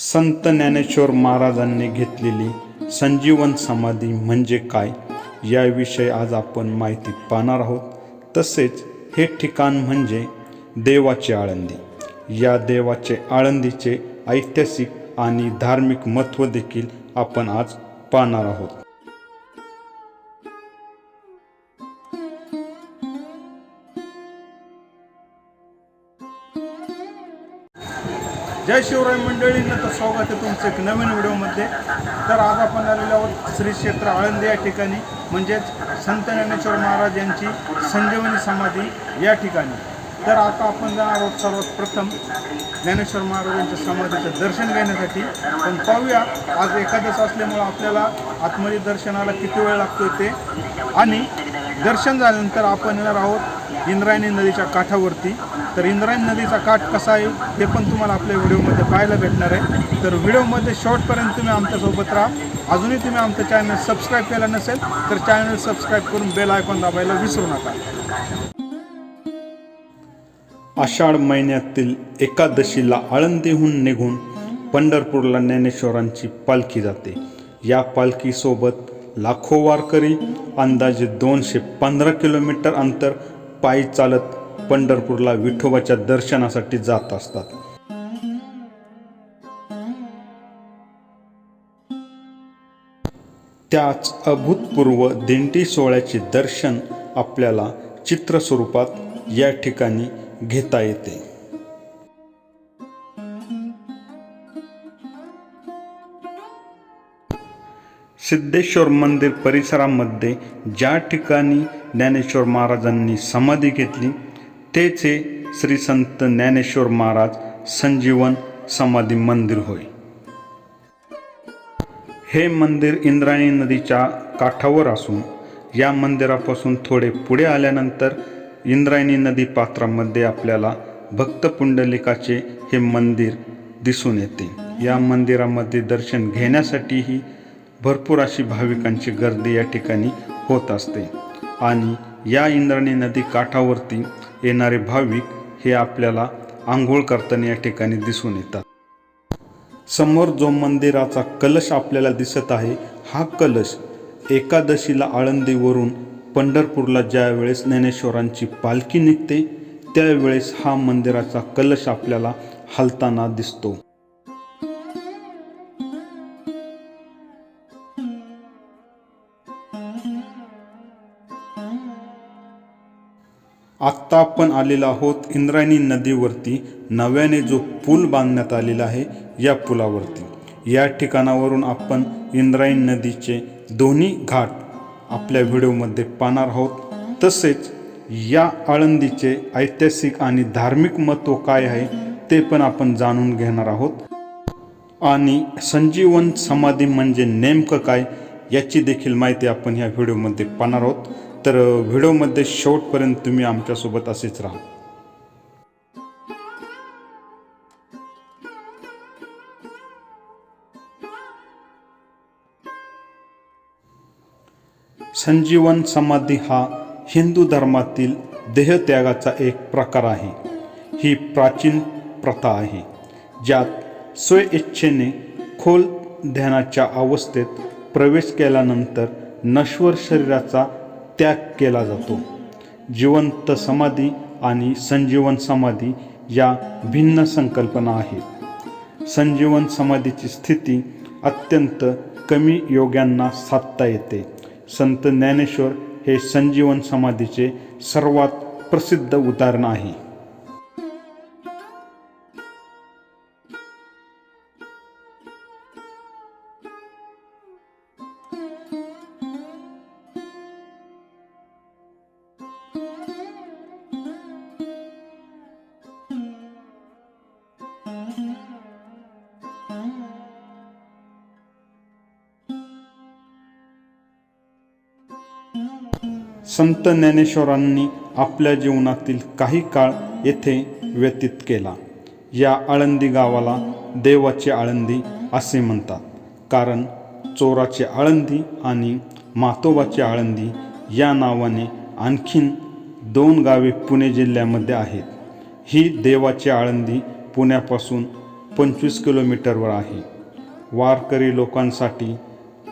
संत ज्ञानेश्वर महाराजांनी घेतलेली संजीवन समाधी म्हणजे काय? याविषयी आज आपण माहिती पाहणार आहोत. तसेच हे ठिकाण म्हणजे देवाचे आळंदी. या देवाचे आळंदीचे ऐतिहासिक आणि धार्मिक महत्त्व देखील आपण आज पाहणार आहोत. जय शिवराय मंडळींना तर स्वागत आहे तुमचं एक नवीन व्हिडिओमध्ये. तर आज आपण आलेलो आहोत श्री क्षेत्र आळंदी या ठिकाणी म्हणजेच संत ज्ञानेश्वर महाराज यांची संजीवनी समाधी या ठिकाणी. तर आता आपण जाणार आहोत सर्वात प्रथम ज्ञानेश्वर महाराजांच्या समाधीचं दर्शन घेण्यासाठी. पण पाहूया आज एकादश असल्यामुळं आपल्याला आतमध्ये दर्शनाला किती वेळ लागतो ते. आणि दर्शन झाल्यानंतर आपण येणार आहोत इंद्रायणी नदीच्या काठावरती. तर इंद्रायणी नदीचा काठ कसा आहे हे पण तुम्हाला आपल्या व्हिडिओमध्ये पाहायला भेटणार आहे. तर व्हिडिओमध्ये शॉर्टपर्यंत तुम्ही आमच्यासोबत राहा. अजूनही तुम्ही आमचं चॅनल सबस्क्राईब केलं नसेल तर चॅनल सबस्क्राईब करून बेल आयकॉन दाबायला विसरू नका. आषाढ महिन्यातील एकादशीला आळंदीहून निघून पंढरपूरला ज्ञानेश्वरांची पालखी जाते. या पालखीसोबत लाखो वारकरी अंदाजे दोनशे पंधरा किलोमीटर अंतर पायी चालत पंढरपूरला विठोबाच्या दर्शनासाठी जात असतात. त्याच अभूतपूर्व दिंडी सोहळ्याचे दर्शन आपल्याला चित्रस्वरूपात या ठिकाणी घेता येते. सिद्धेश्वर मंदिर परिसरामध्ये ज्या ठिकाणी ज्ञानेश्वर महाराजांनी समाधी घेतली तेच हे श्री संत ज्ञानेश्वर महाराज संजीवन समाधी मंदिर होय. हे मंदिर इंद्रायणी नदीच्या काठावर असून या मंदिरापासून थोडे पुढे आल्यानंतर इंद्रायणी नदी पात्रामध्ये आपल्याला भक्त पुंडलिकाचे हे मंदिर दिसून येते. या मंदिरामध्ये दर्शन घेण्यासाठीही भरपूर अशी भाविकांची गर्दी या ठिकाणी होत असते. आणि या इंद्राणी नदी काठावरती येणारे भाविक हे आपल्याला आंघोळ करताना या ठिकाणी दिसून येतात. समोर जो मंदिराचा कलश आपल्याला दिसत आहे हा कलश एकादशीला आळंदीवरून पंढरपूरला ज्यावेळेस ज्ञानेश्वरांची पालखी निघते त्यावेळेस हा मंदिराचा कलश आपल्याला हलताना दिसतो. आत्ता आपण आलेलो आहोत इंद्रायणी नदीवरती. नव्याने जो पूल बांधण्यात आलेला आहे या पुलावरती. या ठिकाणावरून आपण इंद्रायणी नदीचे दोन्ही घाट आपल्या व्हिडिओमध्ये पाहणार आहोत. तसेच या आळंदीचे ऐतिहासिक आणि धार्मिक महत्त्व काय आहे ते पण आपण जाणून घेणार आहोत. आणि संजीवन समाधी म्हणजे नेमकं काय याची देखील माहिती आपण ह्या व्हिडिओमध्ये पाहणार आहोत. तर व्हिडिओमध्ये शेवटपर्यंत तुम्ही आमच्यासोबत असेच राहा. संजीवन समाधी हा हिंदू धर्मातील देहत्यागाचा एक प्रकार आहे. ही प्राचीन प्रथा आहे ज्यात स्वइच्छेने खोल ध्यानाच्या अवस्थेत प्रवेश केल्यानंतर नश्वर शरीराचा त्याग केला जातो. जिवंत समाधी आणि संजीवन समाधी या भिन्न संकल्पना आहेत. संजीवन समाधीची स्थिती अत्यंत कमी योग्यांना साधता येते. संत ज्ञानेश्वर हे संजीवन समाधीचे सर्वात प्रसिद्ध उदाहरण आहे. संत ज्ञानेश्वरांनी आपल्या जीवनातील काही काळ येथे व्यतीत केला. या आळंदी गावाला देवाची आळंदी असे म्हणतात. कारण चोराची आळंदी आणि मातोबाची आळंदी या नावाने आणखीन दोन गावे पुणे जिल्ह्यामध्ये आहेत. ही देवाची आळंदी पुण्यापासून पंचवीस किलोमीटरवर आहे. वारकरी लोकांसाठी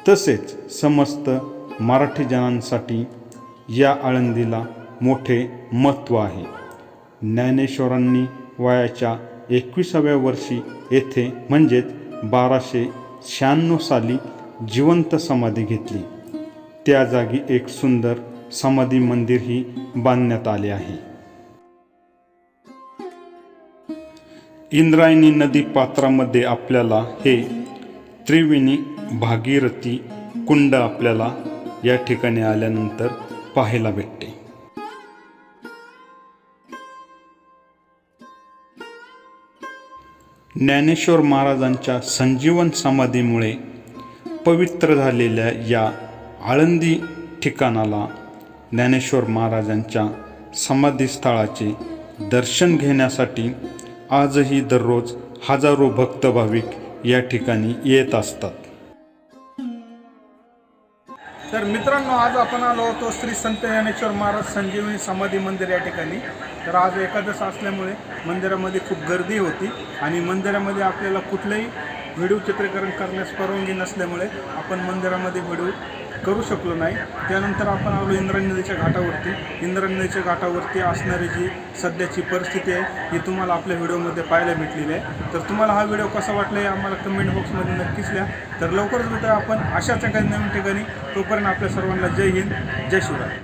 तसेच समस्त मराठी जनांसाठी या आळंदीला मोठे महत्त्व आहे. ज्ञानेश्वरांनी वयाच्या एकविसाव्या वर्षी येथे म्हणजेच बाराशे शहाण्णव साली जिवंत समाधी घेतली. त्या जागी एक सुंदर समाधी मंदिरही बांधण्यात आले आहे. इंद्रायणी नदी पात्रामध्ये आपल्याला हे त्रिवेणी भागीरथी कुंड आपल्याला या ठिकाणी आल्यानंतर पाहायला भेटते. ज्ञानेश्वर महाराजांच्या संजीवन समाधीमुळे पवित्र झालेल्या या आळंदी ठिकाणाला ज्ञानेश्वर महाराजांच्या समाधीस्थळाचे दर्शन घेण्यासाठी आजही दररोज हजारो भक्त भाविक या ठिकाणी येत असतात. तर मित्रांनो आज आपण आलो होतो श्री संत ज्ञानेश्वर महाराज संजीवनी समाधी मंदिर या ठिकाणी. तर आज एकादश असल्यामुळे मंदिरामध्ये खूप गर्दी होती आणि मंदिरामध्ये आपल्याला कुठलंही व्हिडिओ चित्रीकरण करण्यास परवानगी नसल्यामुळे आपण मंदिरामध्ये व्हिडिओ करू शकलो नाही. त्यानंतर आपण आलो इंद्रायणी नदीच्या घाटावरती. इंद्रायणी नदीच्या घाटावरती असणारी जी सध्याची परिस्थिती आहे ही तुम्हाला आपल्या व्हिडिओमध्ये पाहायला भेटलेली आहे. तर तुम्हाला हा व्हिडिओ कसा वाटला हे आम्हाला कमेंट बॉक्समध्ये नक्कीच लिहा. तर लवकरच भेटूया आपण अशाच एखाद्या नवीन ठिकाणी. तोपर्यंत आपल्या सर्वांना जय हिंद जय शिवराय.